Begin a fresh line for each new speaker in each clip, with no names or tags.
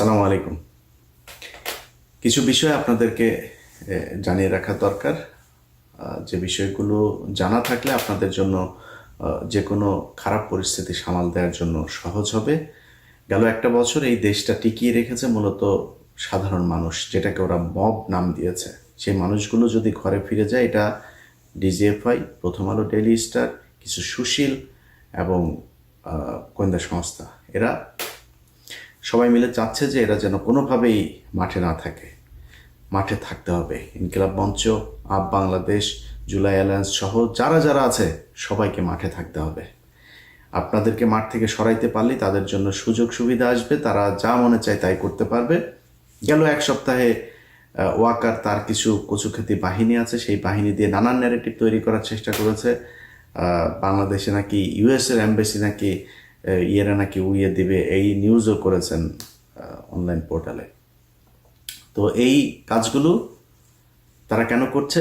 আসসালামু আলাইকুম। কিছু বিষয় আপনাদেরকে জানিয়ে রাখা দরকার। যে বিষয়গুলো জানা থাকলে আপনাদের জন্য যে কোনো খারাপ পরিস্থিতি সামাল দেওয়ার জন্য সহজ হবে। গেল একটা বছর এই দেশটা টিকিয়ে রেখেছে মূলত সাধারণ মানুষ, যেটাকে ওরা মব নাম দিয়েছে। সেই মানুষগুলো যদি ঘরে ফিরে যায়, এটা ডিজিএফআই, প্রথম আলো ডেলি স্টার, কিছু সুশীল এবং গোয়েন্দা সংস্থা। এরা সবাই মিলে চাচ্ছে যে এরা যেন কোনোভাবেই মাঠে না থাকে। মাঠে থাকতে হবে। ইনকিলাব মঞ্চ, আপ বাংলাদেশ, জুলাই অ্যালায়েন্স সহ যারা যারা আছে, সবাইকে মাঠে থাকতে হবে। আপনাদেরকে মাঠ থেকে সরাইতে পারলে তাদের জন্য সুযোগ সুবিধা আসবে। তারা যা মনে চায় তাই করতে পারবে। গেল এক সপ্তাহে ওয়াকার তার কিছু কচুখ্যাতি বাহিনী আছে। সেই বাহিনী দিয়ে নানান ন্যারেটিভ তৈরি করার চেষ্টা করেছে। বাংলাদেশে নাকি ইউএস এর নাকি ইয়েরা নাকি উড়িয়ে দিবে এই নিউজও করেছেন অনলাইন পোর্টালে তো এই কাজগুলো তারা কেন করছে?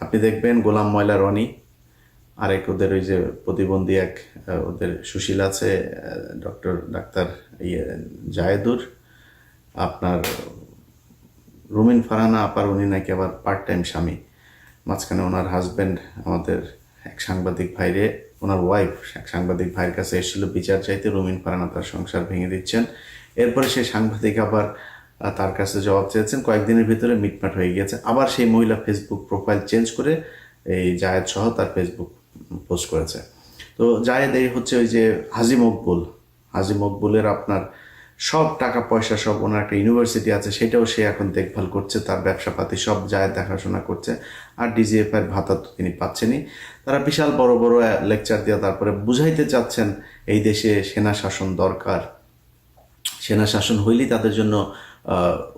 আপনি দেখবেন গোলাম ময়লা, রনি, আরেক ওদের ওই যে প্রতিবন্ধী এক ওদের সুশীল আছে ডক্টর ডাক্তার ইয়ে জায়েদুর। আপনার রুমিন ফারহানা আপার, উনি নাকি আবার পার্ট টাইম স্বামী। মাঝখানে ওনার হাজব্যান্ড আমাদের এক সাংবাদিক ভাইরে ওনার ওয়াইফ সাংবাদিক ভাইয়ের কাছে এসেছিল, বিচার চাইতে রুমিন ফারানা তার সংসার ভেঙে দিচ্ছেন। এরপরে সেই সাংবাদিক আবার তার কাছে জবাব চেয়েছেন, কয়েকদিনের ভিতরে মিটমাট হয়ে গেছে। আবার সেই মহিলা ফেসবুক প্রোফাইল চেঞ্জ করে এই জায়েদ সহ তার ফেসবুক পোস্ট করেছে। তো জায়েদ এই হচ্ছে ওই যে হাজি মকবুল। হাজি মকবুলের আপনার সব টাকা পয়সা সব ওনার একটা ইউনিভার্সিটি আছে, সেটাও সে এখন দেখভাল করছে, তার ব্যবসাপাতি সব যায় দেখাশোনা করছে, আর ডিজিএফ এর ভাতা তো তিনি পাচ্ছেনই। তারা বিশাল বড় বড় লেকচার দিয়ে তারপরে বুঝাইতে চাচ্ছেন, এই দেশে সেনা শাসন দরকার। সেনা শাসন হইলেই তাদের জন্য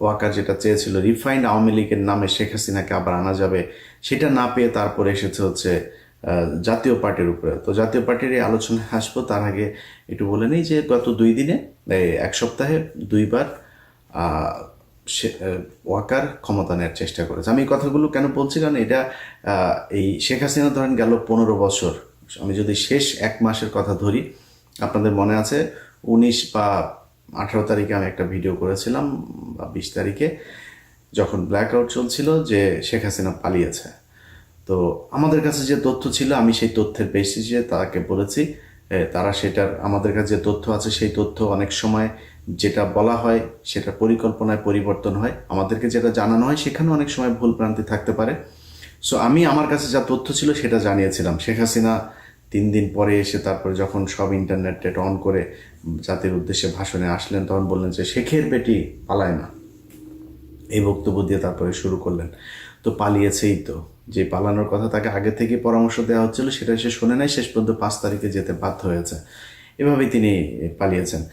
ওয়াকার যেটা চেয়েছিল, রিফাইন্ড আওয়ামী লীগের নামে শেখ হাসিনাকে আবার আনা যাবে, সেটা না পেয়ে তারপরে এসেছে হচ্ছে জাতীয় পার্টির উপরে। তো জাতীয় পার্টির এই আলোচনায় আসব, তার আগে একটু বলে নিই যে গত দুই দিনে এক সপ্তাহে দুইবার সে- ওয়াকার ক্ষমতা নেওয়ার চেষ্টা করেছে। আমি এই কথাগুলো কেন বলছি? কারণ এটা এই শেখ হাসিনা, ধরেন গেল পনেরো বছর। আমি যদি শেষ এক মাসের কথা ধরি, আপনাদের মনে আছে, উনিশ বা আঠারো তারিখে আমি একটা ভিডিও করেছিলাম, বা বিশ তারিখে, যখন ব্ল্যাক আউট চলছিল যে শেখ হাসিনা পালিয়েছে। তো আমাদের কাছে যে তথ্য ছিল, আমি সেই তথ্যের বেসিসে তাকে বলেছি। তারা সেটার, আমাদের কাছে যে তথ্য আছে, সেই তথ্য অনেক সময় যেটা বলা হয় সেটা পরিকল্পনায় পরিবর্তন হয়। আমাদেরকে যেটা জানানো হয় সেখানে অনেক সময় ভুল ভ্রান্তি থাকতে পারে। সো আমি আমার কাছে যা তথ্য ছিল, সেটা জানিয়েছিলাম। শেখ হাসিনা তিন দিন পরে এসে তারপরে যখন সব ইন্টারনেট অন করে জাতির উদ্দেশ্যে ভাষণে আসলেন, তখন বললেন যে, শেখের বেটি পালায় না। এই বক্তব্য দিয়ে তারপরে শুরু করলেন। তো পালিয়েছেই তো। যে পালানোর কথা তাকে আগে থেকে পরামর্শ দেওয়া হচ্ছিল, সেটা সে শোনে নাই, শেষ পর্যন্ত পাঁচ তারিখে যেতে বাধ্য হয়েছে। এভাবেই তিনি পালিয়েছেন।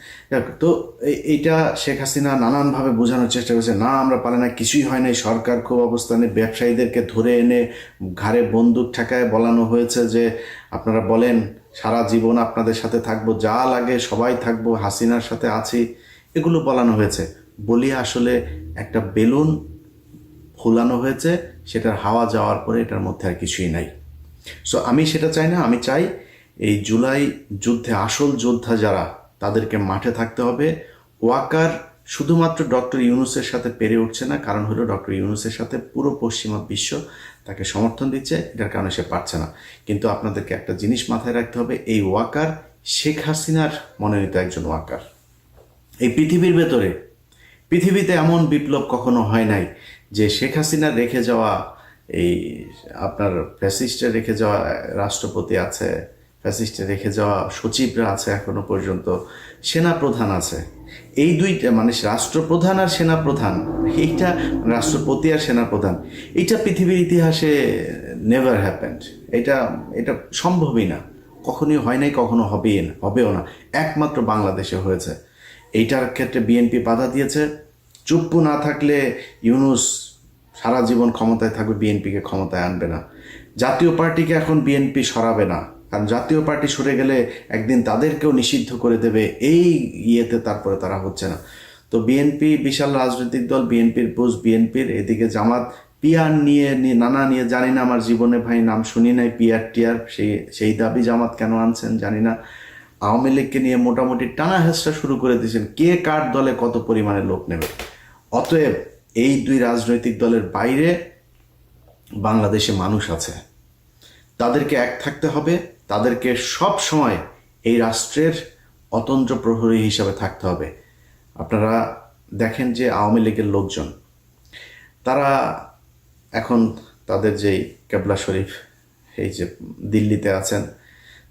তো এই- এইটা শেখ হাসিনা নানানভাবে বোঝানোর চেষ্টা করেছে, না, আমরা পালে না কিছুই হয় নাই। সরকার খুব অবস্থানে ব্যবসায়ীদেরকে ধরে এনে ঘাড়ে বন্দুক ঠেকায় বলানো হয়েছে যে, আপনারা বলেন, সারা জীবন আপনাদের সাথে থাকব, যা লাগে সবাই থাকব, হাসিনার সাথে আছি। এগুলো বলানো হয়েছে। বলি আসলে একটা বেলুন ফুলানো হয়েছে, সেটার হাওয়া যাওয়ার পরে এটার মধ্যে আর কিছুই নাই। সো আমি সেটা চাই না, আমি চাই এই জুলাই যুদ্ধে আসল যোদ্ধা যারা, তাদেরকে মাঠে থাকতে হবে। ওয়াকার শুধুমাত্র ডক্টর ইউনুসের সাথে পেরে উঠছে না, কারণ হলো ডক্টর ইউনুসের সাথে পুরো পশ্চিমা বিশ্ব তাকে সমর্থন দিচ্ছে, এটার কারণে সে পারছে না। কিন্তু আপনাদেরকে একটা জিনিস মাথায় রাখতে হবে, এই ওয়াকার শেখ হাসিনার মনোনীত একজন ওয়াকার। এই পৃথিবীর ভেতরে, পৃথিবীতে এমন বিপ্লব কখনো হয় নাই যে শেখ হাসিনা রেখে যাওয়া এই আপনার ফ্যাসিস্টে রেখে যাওয়া রাষ্ট্রপতি আছে, ফ্যাসিস্টে রেখে যাওয়া সচিবরা আছে এখনও পর্যন্ত সেনা প্রধান আছে। এই দুইটা মানে রাষ্ট্রপ্রধান আর সেনা প্রধান এইটা রাষ্ট্রপতি আর সেনা প্রধান এইটা পৃথিবীর ইতিহাসে নেভার হ্যাপেন্ড এটা এটা সম্ভবই না। কখনোই হয় নাই, কখনো হবেই না, হবেও না। একমাত্র বাংলাদেশে হয়েছে। এইটার ক্ষেত্রে বিএনপি বাধা দিয়েছে। চুপ্পু না থাকলে ইউনুস সারা জীবন ক্ষমতায় থাকবে, বিএনপিকে ক্ষমতায় আনবে না। জাতীয় পার্টিকে এখন বিএনপি সরাবে না। কারণ জাতীয় পার্টি সরে গেলে একদিন তাদেরকেও নিষিদ্ধ করে দেবে, এই ইয়েতে তারপরে তারা হচ্ছে না। তো বিএনপি, বিশাল রাজনৈতিক দল, বিএনপির বুঝ, বিএনপির এদিকে জামাত, পিয়ার নিয়ে নানা নিয়ে, জানি না আমার জীবনে ভাই নাম শুনি নাই, পিয়ার টিয়ার, সেই সেই দাবি জামাত কেন আনছেন জানি না। আওয়ামী লীগকে নিয়ে মোটামুটি টানা হেসটা শুরু করে দিয়েছেন, কে কার দলে কত পরিমাণে লোক নেবে? অতএব এই দুই রাজনৈতিক দলের বাইরে বাংলাদেশে মানুষ আছে। তাদেরকে এক থাকতে হবে, তাদেরকে সব সময় এই রাষ্ট্রের অতন্ত্র প্রহরী হিসাবে থাকতে হবে। আপনারা দেখেন যে আওয়ামী লীগের লোকজন, তারা এখন তাদের যেই কেবলা শরীফ, এই যে দিল্লিতে আছেন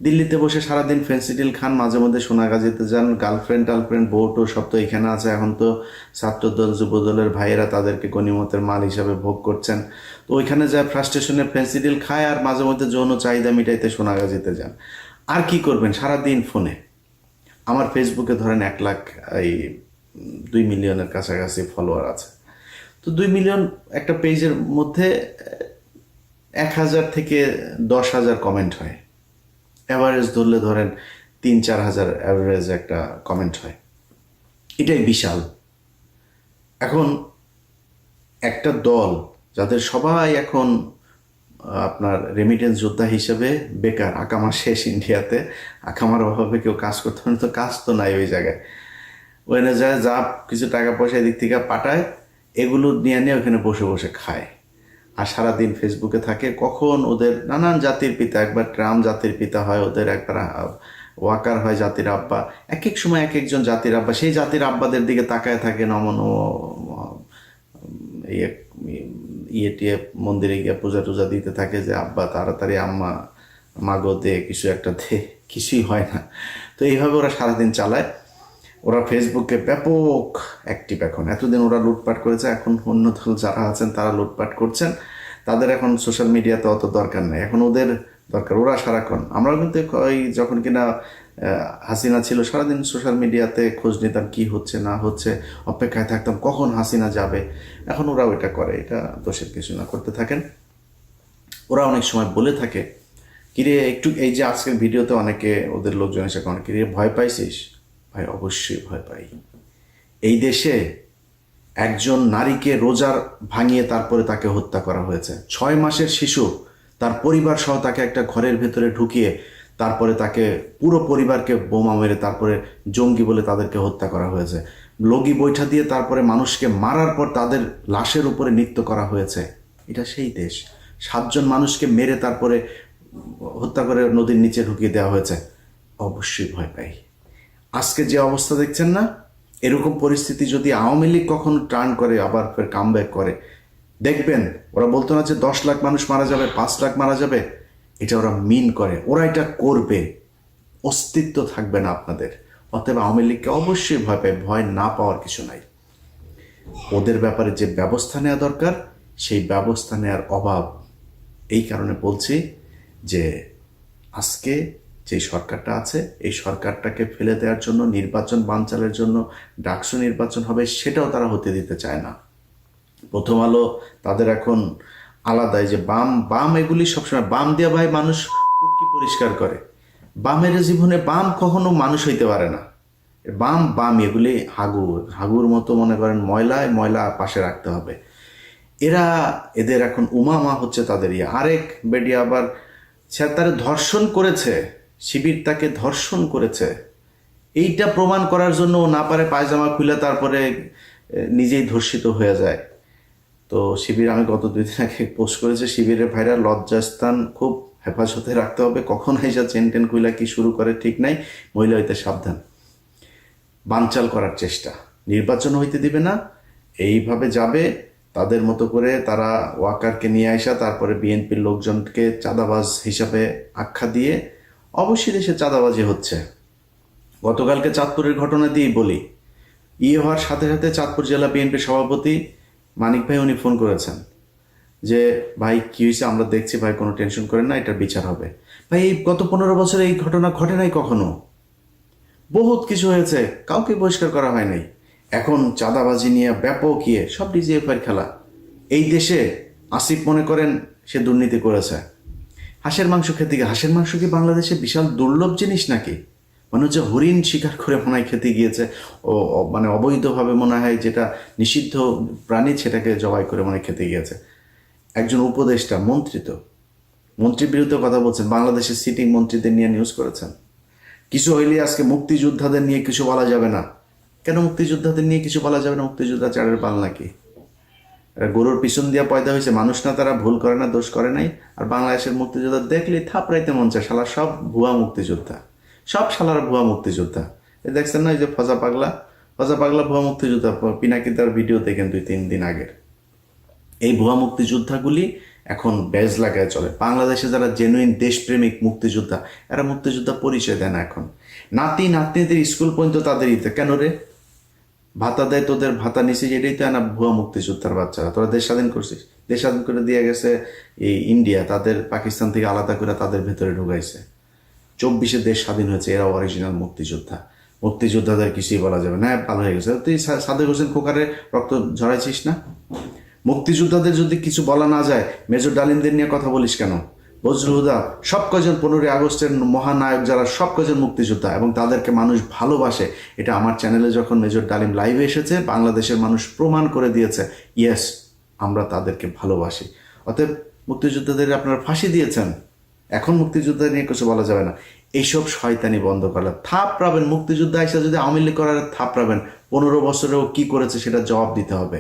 দিল্লিতে বসে সারাদিন ফেন্সিডিল খান, মাঝে মধ্যে সোনাগাজিতে যান গার্লফ্রেন্ড টার্লফ্রেন্ড বউটো সব তো এখানে আছে। এখন তো ছাত্রদল, যুবদলের ভাইয়েরা তাদেরকে গণিমতের মাল হিসাবে ভোগ করছেন। তো ওইখানে যায় ফ্রাস্ট্রেশনে ফেন্সিডিল খায় আর মাঝে মধ্যে যৌন চাহিদা মিটাইতে সোনাগাজিতে যান। আর কি করবেন সারাদিন ফোনে? আমার ফেসবুকে ধরেন এক লাখ, এই দুই মিলিয়নের কাছাকাছি ফলোয়ার আছে। তো দুই মিলিয়ন একটা পেজের মধ্যে এক হাজার থেকে দশ হাজার কমেন্ট হয়। অ্যাভারেজ ধরলে ধরেন তিন, চার হাজার অ্যাভারেজ একটা কমেন্ট হয়। এটাই বিশাল। এখন একটা দল যাদের সবাই এখন আপনার রেমিটেন্স যোদ্ধা হিসেবে বেকার, আকামা শেষ ইন্ডিয়াতে, আকামার অভাবে কেউ কাজ করতে পারে তো কাজ তো নাই ওই জায়গায়। ওখানে যায় যা কিছু টাকা পয়সা এদিক থেকে পাঠায়, এগুলো নিয়ে নিয়ে ওখানে বসে বসে খায়। আর সারাদিন ফেসবুকে থাকে, কখন ওদের নানান জাতির পিতা, একবার ট্রাম জাতির পিতা হয়, ওদের একবার ওয়াকার হয় জাতির আব্বা। এক এক সময় এক একজন জাতির আব্বা, সেই জাতির আব্বাদের দিকে তাকায় থাকে নমন ইয়ে ইয়ে টিয়ে মন্দিরে গিয়ে পূজা টুজা দিতে থাকে যে, আব্বা, তাড়াতাড়ি আম্মা, মাগো, দে, কিছু একটা দে। কিছুই হয় না। তো এইভাবে ওরা সারাদিন চালায়। ওরা ফেসবুকে ব্যাপক অ্যাক্টিভ এখন। এতদিন ওরা লুটপাট করেছে, এখন অন্য দল যারা আছেন তারা লুটপাট করছেন। তাদের এখন সোশ্যাল মিডিয়াতে অত দরকার নেই। এখন ওদের দরকার, ওরা সারাক্ষণ। আমরাও কিন্তু ওই যখন কিনা হাসিনা ছিল, সারাদিন সোশ্যাল মিডিয়াতে খোঁজ নিতাম কী হচ্ছে, না হচ্ছে, অপেক্ষায় থাকতাম কখন হাসিনা যাবে। এখন ওরা ওইটা করে, এটা দোষের কিছু না, করতে থাকেন। ওরা অনেক সময় বলে থাকে, কিরে, একটু এই যে আজকের ভিডিওতে অনেকে ওদের লোকজন এসে কন কিরে, ভয় পাইছিস? ভাই, অবশ্যই ভয় পাই। এই দেশে একজন নারীকে রোজার ভাঙিয়ে তারপরে তাকে হত্যা করা হয়েছে। ছয় মাসের শিশু তার পরিবার সহ তাকে একটা ঘরের ভেতরে ঢুকিয়ে তারপরে তাকে পুরো পরিবারকে বোমা মেরে তারপরে জঙ্গি বলে তাদেরকে হত্যা করা হয়েছে। লগি বৈঠা দিয়ে তারপরে মানুষকে মারার পর তাদের লাশের উপরে নৃত্য করা হয়েছে। এটা সেই দেশ। সাতজন মানুষকে মেরে তারপরে হত্যা করে নদীর নিচে ঢুকিয়ে দেওয়া হয়েছে। অবশ্যই ভয় পাই। আজকে যে অবস্থা দেখছেন না, এরকম পরিস্থিতি যদি আওয়ামী লীগ কখনো টার্ন করে, আবার ফের কাম করে, দেখবেন, ওরা বলতো না যে দশ লাখ মানুষ মারা যাবে, পাঁচ লাখ মারা যাবে? এটা ওরা মিন করে। ওরা এটা করবে। অস্তিত্ব থাকবে না আপনাদের। অতএব আওয়ামী লীগকে অবশ্যই ভয় পায়, ভয় না পাওয়ার কিছু নাই। ওদের ব্যাপারে যে ব্যবস্থা নেওয়া দরকার, সেই ব্যবস্থা নেওয়ার অভাব। এই কারণে বলছি যে, আজকে যে সরকারটা আছে, এই সরকারটাকে ফেলে দেওয়ার জন্য, নির্বাচন বানচালের জন্য ডাকসু নির্বাচন হবে সেটাও তারা হতে দিতে চায় না। প্রথম আলো তাদের এখন আলাদাই যে বাম বাম এগুলি সবসময়, বাম দিয়ে ভাই মানুষ উটকি পরিষ্কার করে। বামের জীবনে বাম কখনো মানুষ হইতে পারে না। বাম বাম এগুলি হাগু হাগুর মতো মনে করেন ময়লায় ময়লা পাশে রাখতে হবে। এরা, এদের এখন উমামা হচ্ছে তাদের ইয়ে। আরেক বেডি আবার, সে তারা ধর্ষণ করেছে। শিবির তাকে ধর্ষণ করেছে। এইটা প্রমাণ করার জন্য ও না পারে পায়জামা খুলে তারপরে নিজেই ধর্ষিত হয়ে যায়। তো শিবির, আমি গত দুই দিন আগে পোস্ট করেছি শিবিরের ভাইরা লজ্জাস্থান খুব হেফাজতে রাখতে হবে। কখন এসে চেন টেন খুইলা কি শুরু করে ঠিক নাই, মহিলা হইতে সাবধান। বানচাল করার চেষ্টা। নির্বাচন হইতে দিবে না, এইভাবে যাবে, তাদের মতো করে তারা ওয়াকারকে নিয়ে আসা তারপরে বিএনপির লোকজনকে চাঁদাবাজ হিসাবে আখ্যা দিয়ে অবশ্যই দেশে চাঁদাবাজি হচ্ছে। গতকালকে চাঁদপুরের ঘটনা দিয়েই বলি ইয়ে হওয়ার সাথে সাথে চাঁদপুর জেলা বিএনপির সভাপতি মানিক ভাই উনি ফোন করেছেন যে, ভাই, কী হয়েছে? আমরা দেখছি ভাই, কোনো টেনশন করেন না এটার বিচার হবে। ভাই, এই গত পনেরো বছরে এই ঘটনা ঘটে নাই কখনো? বহুত কিছু হয়েছে, কাউকে বহিষ্কার করা হয় নাই। এখন চাঁদাবাজি নিয়ে ব্যাপক ইয়ে সব ডিজিএফআই খেলা। এই দেশে আসিফ মনে করেন সে দুর্নীতি করেছে। হাঁসের মাংস খেতে গিয়ে, হাঁসের মাংস কি বাংলাদেশে বিশাল দুর্লভ জিনিস নাকি? মনে হচ্ছে হরিণ শিকার করে মনে হয় খেতে গিয়েছে, ও মানে অবৈধভাবে মনে হয় যেটা নিষিদ্ধ প্রাণী সেটাকে জবাই করে মনে খেতে গিয়েছে। একজন উপদেষ্টা, মন্ত্রী তো। মন্ত্রীর বিরুদ্ধে কথা বলছেন, বাংলাদেশের সিটিং মন্ত্রীদের নিয়ে নিউজ করেছেন। কিছু হইলে আজকে মুক্তিযোদ্ধাদের নিয়ে কিছু বলা যাবে না। কেন মুক্তিযোদ্ধাদের নিয়ে কিছু বলা যাবে না? মুক্তিযোদ্ধা চারের পাল নাকি? গরুর পিছন দিয়া পয়দা হয়েছে মানুষ না, তারা ভুল করে না, দোষ করে নাই। আর বাংলাদেশের মুক্তিযোদ্ধা দেখলেই থাপড়াইতে মন চায়, শালা সব ভুয়া মুক্তিযোদ্ধা। সব শালার ভুয়া মুক্তিযোদ্ধা। এ দেখছেন না, এই যে ফজা পাগলা? ফজা পাগলা ভুয়া মুক্তিযোদ্ধা পিনাকি তার ভিডিও দেখেন দুই, তিন দিন আগের। এই ভুয়া মুক্তিযোদ্ধাগুলি এখন ব্যাজ লাগায় চলে। বাংলাদেশে যারা জেনুইন দেশপ্রেমিক মুক্তিযোদ্ধা, এরা মুক্তিযোদ্ধা পরিচয় দেয় না এখন। নাতি নাতনিদের স্কুল পর্যন্ত তাদের ইতে কেন রে? ভাতা দেয় তোদের, ভাতা নিছে এটাই তো না ভুয়া মুক্তিযোদ্ধার বাচ্চারা। তোরা দেশ স্বাধীন করছিস। দেশ স্বাধীন করে দিয়ে গেছে এই ইন্ডিয়া। তাদের, পাকিস্তান থেকে আলাদা করে তাদের ভেতরে ঢুকাইছে। চব্বিশে দেশ স্বাধীন হয়েছে, এরা অরিজিনাল মুক্তিযোদ্ধা। মুক্তিযোদ্ধাদের কিছুই বলা যাবে না। ভালো হয়ে গেছে। তুই সাদেক হোসেন খোকারে রক্ত ঝরাইছিস না? মুক্তিযোদ্ধাদের যদি কিছু বলা না যায়, মেজর ডালিমদের নিয়ে কথা বলিস কেন? বজরুল হুদা, সব কজন পনেরোই আগস্টের মহানায়ক যারা সব কজন মুক্তিযোদ্ধা এবং তাদেরকে মানুষ ভালোবাসে, এটা আমার চ্যানেলে যখন মেজর ডালিম লাইভে এসেছে, বাংলাদেশের মানুষ প্রমাণ করে দিয়েছে, ইয়েস, আমরা তাদেরকে ভালোবাসি। অতএব মুক্তিযোদ্ধাদের আপনারা ফাঁসি দিয়েছেন। এখন মুক্তিযোদ্ধা নিয়ে কিছু বলা যাবে না। এইসব শয়তানি বন্ধ করলে থাপ পাবেন মুক্তিযোদ্ধা এসে যদি আওয়ামী লীগ করার থাপ পাবেন পনেরো বছরেও কি করেছে সেটা জবাব দিতে হবে।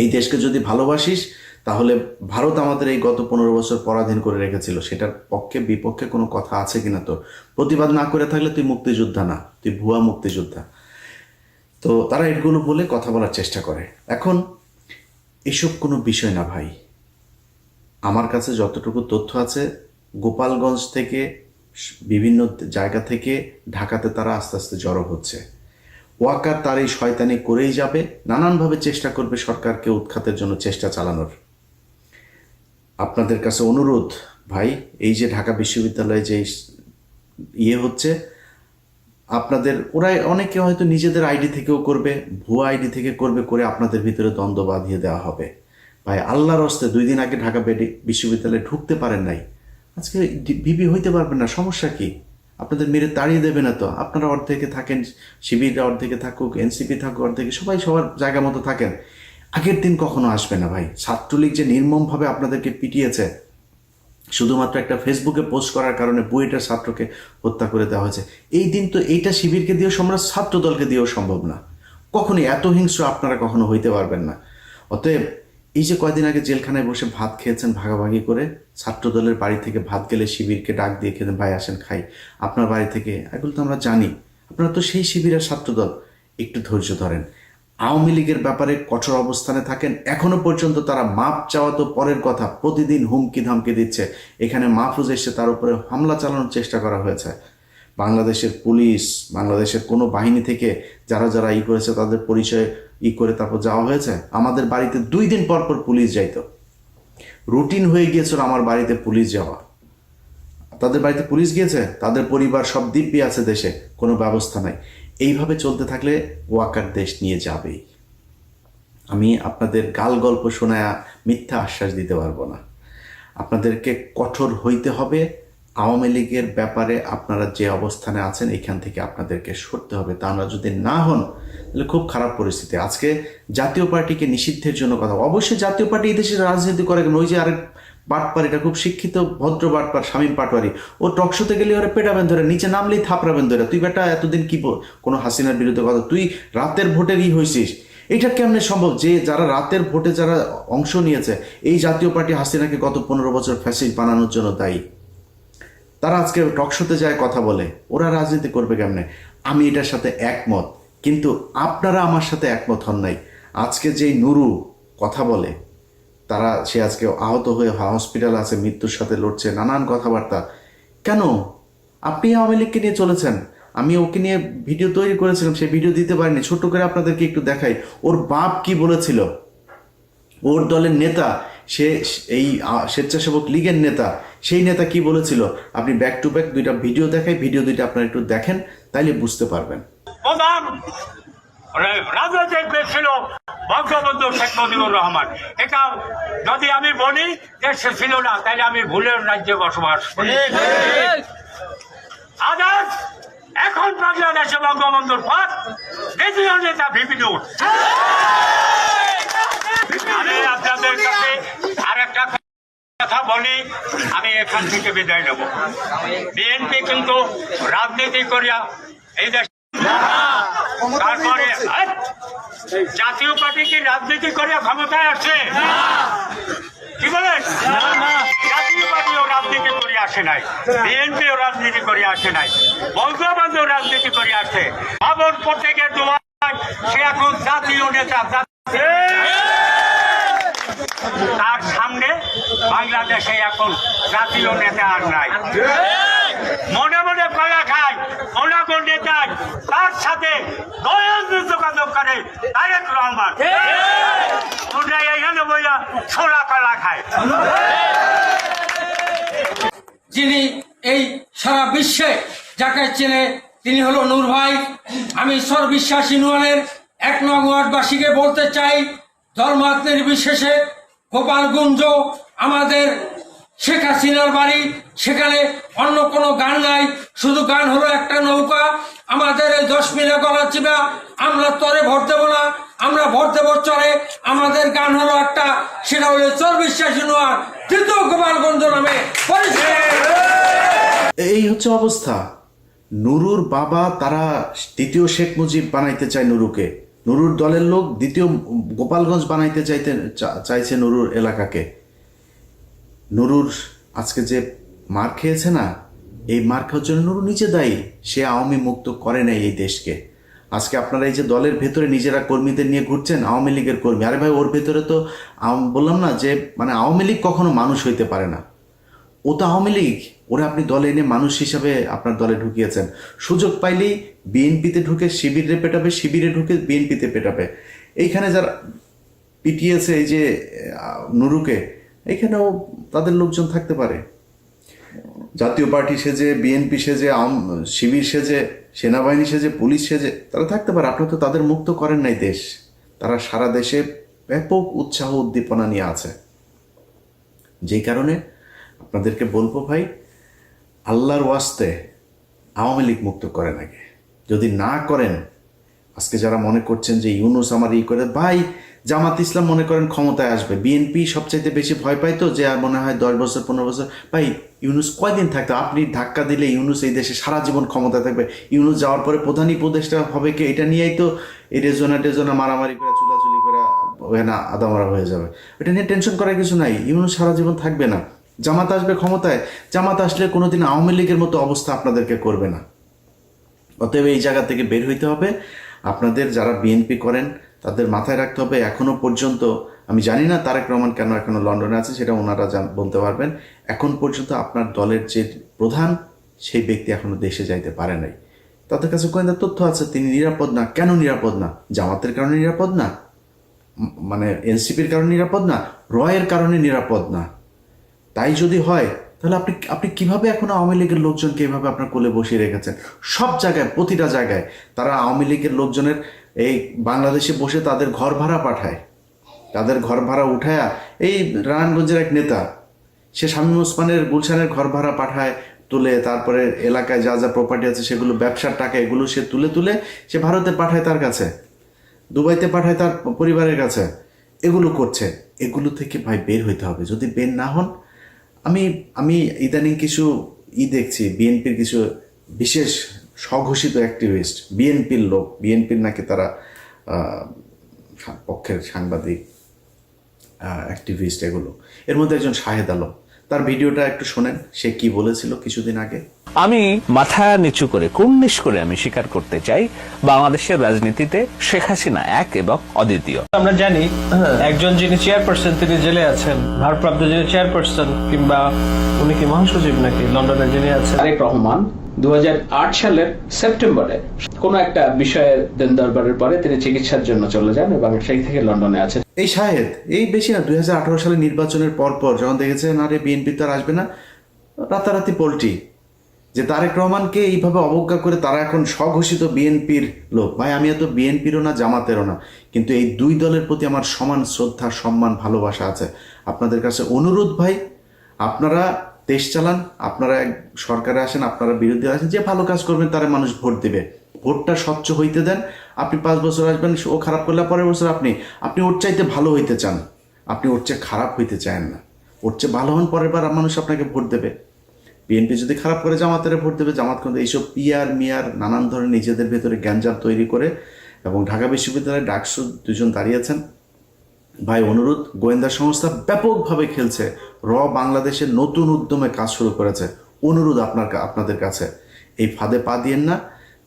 এই দেশকে যদি ভালোবাসিস তাহলে ভারত আমাদের এই গত পনেরো বছর পরাধীন করে রেখেছিল, সেটার পক্ষে বিপক্ষে কোনো কথা আছে কিনা তোর প্রতিবাদ না করে থাকলে তুই মুক্তিযোদ্ধা না, তুই ভুয়া মুক্তিযোদ্ধা। তো তারা এগুলো বলে কথা বলার চেষ্টা করে। এখন এসব কোনো বিষয় না ভাই। আমার কাছে যতটুকু তথ্য আছে, গোপালগঞ্জ থেকে, বিভিন্ন জায়গা থেকে ঢাকাতে তারা আস্তে আস্তে জড়ো হচ্ছে। ওয়াকার তার এই শয়তানি করেই যাবে, নানানভাবে চেষ্টা করবে সরকারকে উৎখাতের জন্য চেষ্টা চালানোর। আপনাদের কাছে অনুরোধ, ভাই, এই যে ঢাকা বিশ্ববিদ্যালয়ে যে ইয়ে হচ্ছে, আপনাদের ওরা অনেকে হয়তো নিজেদের আইডি থেকেও করবে, ভুয়া আইডি থেকে করবে, করে আপনাদের ভিতরে দ্বন্দ্ব বাঁধিয়ে দেওয়া হবে। ভাই, আল্লাহর হস্তে দুই দিন আগে ঢাকা বিশ্ববিদ্যালয়ে ঢুকতে পারেন নাই। আজকে বিবি হইতে পারবেন না, সমস্যা কি? আপনাদের মেরে তাড়িয়ে দেবে না তো? আপনারা অর্ধেকে থাকেন শিবির অর্ধেকে থাকুক, এনসিপি থাকুক, অর্ধেকে, সবাই সবার জায়গা মতো থাকেন। আগের দিন কখনো আসবে না ভাই। ছাত্রলীগ যে নির্মমভাবে আপনাদেরকে পিটিয়েছে, শুধুমাত্র একটা ফেসবুকে পোস্ট করার কারণে বুয়েটের ছাত্রকে হত্যা করে দেওয়া হয়েছে। এই দিন তো এইটা শিবিরকে দিয়েও সম্রাট ছাত্র দলকে দিয়েও সম্ভব না। কখনোই এত হিংস্র আপনারা কখনো হইতে পারবেন না। অতএব এই যে কয়দিন আগে জেলখানায় বসে ভাত খেয়েছেন ভাগাভাগি করে ছাত্র দলের বাড়ি থেকে ভাত গেলে শিবিরকে ডাক দিয়ে খেতেন ভাই আসেন, খাই। আপনার বাড়ি থেকে, এগুলো তো আমরা জানি। আপনারা তো সেই শিবিরের ছাত্রদল, একটু ধৈর্য ধরেন। আওয়ামী লীগের ব্যাপারে কঠোর অবস্থানে থাকেন। এখনও পর্যন্ত তারা মাপ চাওয়া তো পরের কথা, প্রতিদিন হুমকি ধামকি দিচ্ছে। এখানে মাহফুজ এসে তার উপরে হামলা চালানোর চেষ্টা করা হয়েছে। বাংলাদেশের পুলিশ, বাংলাদেশের কোনো বাহিনী থেকে যারা যারা ই করেছে, তাদের পরিচয় ই করে তারপর যাওয়া হয়েছে। আমাদের বাড়িতে দুই দিন পর পর পুলিশ যাইতো। রুটিন হয়ে গিয়েছিল আমার বাড়িতে পুলিশ যাওয়া। তাদের বাড়িতে পুলিশ গিয়েছে, তাদের পরিবার সব দিব্যি আছে দেশে, কোনো ব্যবস্থা নাই। এইভাবে চলতে থাকলে ওয়াকার দেশ নিয়ে যাবেই। আমি আপনাদের গাল গল্প শোনায়া মিথ্যা আশ্বাস দিতে পারব না। আপনাদেরকে কঠোর হইতে হবে। আওয়ামী লীগের ব্যাপারে আপনারা যে অবস্থানে আছেন, এখান থেকে আপনাদেরকে সরতে হবে। তা আমরা যদি না হন, তাহলে খুব খারাপ পরিস্থিতি। আজকে জাতীয় পার্টিকে নিষিদ্ধের জন্য কথা। অবশ্যই জাতীয় পার্টি এই দেশে রাজনীতি করে ওই যে আরেক বাটপার, এটা খুব শিক্ষিত, ভদ্র বাটপার, শামীম পাটোয়ারি। ও টকশোতে গেলে ওরা পেটাবেন ধরে, নিচে নামলেই থাপড়াবেন ধরে। তুই বেটা, এতদিন কি কোনো হাসিনার বিরুদ্ধে কথা তুই রাতের ভোটের ই হয়েছিস এটা কেমনে সম্ভব যে যারা রাতের ভোটে যারা অংশ নিয়েছে, এই জাতীয় পার্টি হাসিনাকে গত পনেরো বছর ফ্যাসিস বানানোর জন্য দায়ী। তারা আজকে টকশোতে যায় কথা বলে। ওরা রাজনীতি করবে কেমনে? আমি এটার সাথে একমত। কিন্তু আপনারা আমার সাথে একমত হন নাই। আজকে যেই নুরু কথা বলে তারা সে আজকে আহত হয়ে হসপিটাল আছে, মৃত্যুর সাথে লড়ছে, নানান কথাবার্তা। কেন? আপনি আওয়ামী লীগকে নিয়ে চলেছেন। আমি ওকে নিয়ে ভিডিও তৈরি করেছিলাম সেই ভিডিও দিতে পারিনি। ছোট করে আপনাদেরকে একটু দেখাই। ওর বাপ কি বলেছিল? ওর দলের নেতা, সে এই স্বেচ্ছাসেবক লীগের নেতা, সেই নেতা কি বলেছিল? আপনি ব্যাক টু ব্যাক দুইটা ভিডিও দেখাই ভিডিও দুইটা আপনারা একটু দেখেন, তাইলে বুঝতে পারবেন।
প্রধান রাজনৈতিক দেশ ছিল বঙ্গবন্ধু শেখ মুজিবুর রহমান। এটা যদি আমি বলি দেশে ছিল না তাহলে আমি ভুলের রাজ্যে বসবাস করি। আদার এখন বাংলাদেশে বঙ্গবন্ধুর পর দ্বিতীয় নেতা ভিপিন। আমি আপনাদের কাছে কথা বলি আমি এখান থেকে বিদায় নেব। বিএনপি কিন্তু রাজনীতি করিয়া এই দেশ তারপরে জাতীয় পার্টি কি রাজনীতি করিয়া ক্ষমতায় আছে কি বলেন? জাতীয় পার্টিও রাজনীতি করে আসে নাই। বিএনপিও রাজনীতি করে আসে নাই। বঙ্গবন্ধু রাজনীতি করে আসে। বাবর প্রত্যেকের দোয়া সে এখন জাতীয়। নেতা বাংলাদেশে এখন জাতীয় নেতা আর নাই। মনে মনে কলা খায় ওনাগো নেতা তার সাথে যোগাযোগ করে তারেক রহমান। তোমরা এখানে বইয়া ছোলা কলা খায়।
যিনি এই সারা বিশ্বে যাকে চেনে, তিনি হলো নূর ভাই। আমি ঈশ্বর বিশ্বাস ইউনিয়নের এক নং ওয়ার্ডবাসীকে বলতে চাই ধর্মাত নির্বিশেষে গোপালগঞ্জ আমাদের শেখ হাসিনার বাড়ি, সেখানে অন্য কোনো গান নাই, শুধু গান হলো একটা নৌকা। আমাদের এই দশ মিনা গলা চিবা, আমরা তরে ভোট দেবো না, আমরা ভোট দেবো চরে। আমাদের গান হলো একটা, সেটা হলো চর বিশ্বাস ইউনিয়ন, তৃতীয় গোপালগঞ্জ নামে
এই হচ্ছে অবস্থা। নুরুর বাবা, তারা দ্বিতীয় শেখ মুজিব বানাইতে চায় নুরুকে। নুরুর দলের লোক দ্বিতীয় গোপালগঞ্জ বানাইতে চাইতে চাইছে নুরুর এলাকাকে। নুরুর আজকে যে মার খেয়েছে না, এই মার খাওয়ার জন্য নুরু নিজে দায়ী। সে আওয়ামী মুক্ত করে নাই এই দেশকে। আজকে আপনারা এই যে দলের ভেতরে নিজেরা কর্মীদের নিয়ে ঘুরছেন, আওয়ামী লীগের কর্মী। আরে ভাই, ওর ভেতরে তো বললাম না যে মানে আওয়ামী লীগ কখনো মানুষ হইতে পারে না। ও তো আওয়ামী লীগ। ওরা আপনি দলে এনে মানুষ হিসাবে আপনার দলে ঢুকিয়েছেন। সুযোগ পাইলেই বিএনপিতে ঢুকে শিবিরে পেটাবে, শিবিরে ঢুকে বিএনপিতে পেটাবে। এইখানে যারা পিটিয়েছে এই যে নুরুকে এইখানেও তাদের লোকজন থাকতে পারে। জাতীয় পার্টি সেজে, বিএনপি সেজে, আম- শিবির সেজে, সেনাবাহিনী সেজে, পুলিশ সেজে, তারা থাকতে পারে। আপনি তো তাদের মুক্ত করেন নাই দেশ। তারা সারা দেশে ব্যাপক উৎসাহ উদ্দীপনা নিয়ে আছে। যেই কারণে আপনাদেরকে বলব ভাই, আল্লাহর ওয়াস্তে আওয়ামী লীগ মুক্ত করেন আগে। যদি না করেন, আজকে যারা মনে করছেন যে ইউনুস আমার ই করে, ভাই জামাত ইসলাম মনে করেন ক্ষমতায় আসবে। বিএনপি সবচাইতে বেশি ভয় পায় তো, যে আর মনে হয় দশ বছর, পনেরো বছর। ভাই, ইউনুস কয়দিন থাকতো? আপনি ধাক্কা দিলে ইউনুস এই দেশে সারা জীবন ক্ষমতায় থাকবে। ইউনুস যাওয়ার পরে প্রধানই উপদেশটা হবে কি? এটা নিয়েই তো এই রেজনা টেজনা মারামারি করে, চুলাচুলি করে ওখানে আদামারা হয়ে যাবে। এটা নিয়ে টেনশন করার কিছু নাই। ইউনুস সারা জীবন থাকবে না। জামাত আসবে ক্ষমতায়। জামাত আসলে কোনোদিন আওয়ামী লীগের মতো অবস্থা আপনাদেরকে করবে না। অতএব এই জায়গা থেকে বের হইতে হবে। আপনাদের যারা বিএনপি করেন তাদের মাথায় রাখতে হবে এখনও পর্যন্ত, আমি জানি না তারেক রহমান কেন এখনও লন্ডনে আছে, সেটা ওনারা বলতে পারবেন। এখন পর্যন্ত আপনার দলের যে প্রধান, সেই ব্যক্তি এখনও দেশে যাইতে পারে নাই। তাদের কাছে গোয়েন্দা তথ্য আছে, তিনি নিরাপদ না। কেন নিরাপদ না? জামাতের কারণে নিরাপদ না? মানে এনসিপির কারণে নিরাপদ না? রয়ের কারণে নিরাপদ না? তাই যদি হয়, তাহলে আপনি আপনি কীভাবে এখন আওয়ামী লীগের লোকজনকে এভাবে আপনার কোলে বসিয়ে রেখেছেন? সব জায়গায়, প্রতিটা জায়গায় তারা আওয়ামী লীগের লোকজনের এই বাংলাদেশে বসে তাদের ঘর ভাড়া পাঠায়। তাদের ঘর ভাড়া উঠায়া এই নারায়ণগঞ্জের এক নেতা, সে শামীম ওসমানের গুলশানের ঘর ভাড়া পাঠায়, তুলে তারপরে এলাকায় যা যা প্রপার্টি আছে সেগুলো, ব্যবসার টাকা এগুলো সে তুলে তুলে সে ভারতে পাঠায় তার কাছে, দুবাইতে পাঠায় তার পরিবারের কাছে। এগুলো করছে। এগুলো থেকে ভাই বের হইতে হবে। যদি বের না হন, আমি আমি ইদানিং কিছু ই দেখছি, বিএনপির কিছু বিশেষ স্বঘোষিত অ্যাক্টিভিস্ট বিএনপির লোক বিএনপির নাকি তারা পক্ষের সাংবাদিক অ্যাক্টিভিস্ট এগুলো। এর মধ্যে একজন শাহেদ আলম। তার ভিডিওটা একটু শোনেন সে কি বলেছিল কিছুদিন আগে।
আমি মাথা নিচু করে কুর্নিশ করে আমি স্বীকার করতে চাই বাংলাদেশের রাজনীতিতে শেখ হাসিনা এক এবং অদ্বিতীয়।
আমরা জানি একজন যিনি চেয়ারপারসন তিনি জেলে আছেন ভারপ্রাপ্ত যিনি চেয়ারপারসন কিংবা উনি কি মহাসচিব নাকি লন্ডনে যিনি আছেন।
তারেক রহমান দু সালের সেপ্টেম্বরে কোনো একটা বিষয়ে দেন দরবারের পরে তিনি চিকিৎসার জন্য চলে যান এবং সেই থেকে লন্ডনে আছেন।
এই শাহেদ, এই বেশি না দুই সালে নির্বাচনের পর পর যখন দেখেছেন, আরে বিএনপি তো আর আসবে না, রাতারাতি পোল্টি যে তারেক রহমানকে এইভাবে অবজ্ঞা করে তারা এখন স্বঘোষিত বিএনপির লোক। ভাই, আমি এত বিএনপিরও না, জামাতেরও না, কিন্তু এই দুই দলের প্রতি আমার সমান শ্রদ্ধা, সম্মান, ভালোবাসা আছে। আপনাদের কাছে অনুরোধ ভাই, আপনারা দেশ চালান, আপনারা এক সরকারে আসেন, আপনারা বিরোধী আসেন, যে ভালো কাজ করবেন তারা মানুষ ভোট দেবে। ভোটটা স্বচ্ছ হইতে দেন, আপনি পাঁচ বছর আসবেন, ও খারাপ করলে পরের বছর আপনি আপনি ওর চাইতে ভালো হইতে চান। আপনি ওর চেয়ে খারাপ হইতে চান না। ওর চেয়ে ভালো হন, পরের বার মানুষ আপনাকে ভোট দেবে। বিএনপি যদি খারাপ করে, জামাতের ভোট দেবে। জামাত কিন্তু এইসব পিয়ার মিয়ার নানান ধরনের নিজেদের ভেতরে গ্যাঞ্জাম তৈরি করে এবং ঢাকা বিশ্ববিদ্যালয়ে ডাকসু দুজন দাঁড়িয়েছেন ভাই অনুরোধ, গোয়েন্দা সংস্থা ব্যাপকভাবে খেলছে। র বাংলাদেশের নতুন উদ্যমে কাজ শুরু করেছে। অনুরোধ আপনার আপনাদের কাছে। এই ফাঁদে পা দিয়েন না।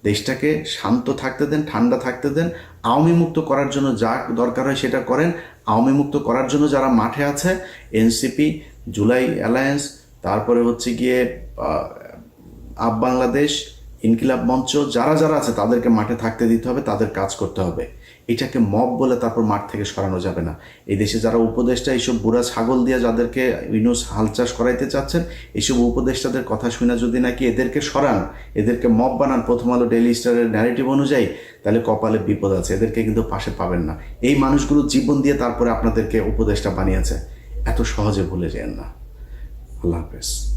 দেশটাকে শান্ত থাকতে দেন, ঠান্ডা থাকতে দেন। আওয়ামী মুক্ত করার জন্য যা দরকার হয় সেটা করেন। আওয়ামী মুক্ত করার জন্য যারা মাঠে আছে, এনসিপি, জুলাই অ্যালায়েন্স, তারপরে হচ্ছে গিয়ে আপ বাংলাদেশ, ইনকিলাব মঞ্চ, যারা যারা আছে তাদেরকে মাঠে থাকতে দিতে হবে, তাদের কাজ করতে হবে। এটাকে মব বলে তারপর মাঠ থেকে সরানো যাবে না। এই দেশে যারা উপদেষ্টা, এইসব বুড়া ছাগল দিয়ে যাদেরকে ইউনুস হাল চাষ করাইতে চাচ্ছেন, এইসব উপদেষ্টাদের কথা শুনে যদি নাকি এদেরকে সরান, এদেরকে মব বানান প্রথম আলো ডেইলি স্টারের ন্যারেটিভ অনুযায়ী, তাহলে কপালে বিপদ আছে, এদেরকে কিন্তু পাশে পাবেন না। এই মানুষগুলো জীবন দিয়ে তারপরে আপনাদেরকে উপদেষ্টা বানিয়েছে। এত সহজে ভুলে যেন না। আল্লাহ হাফেজ।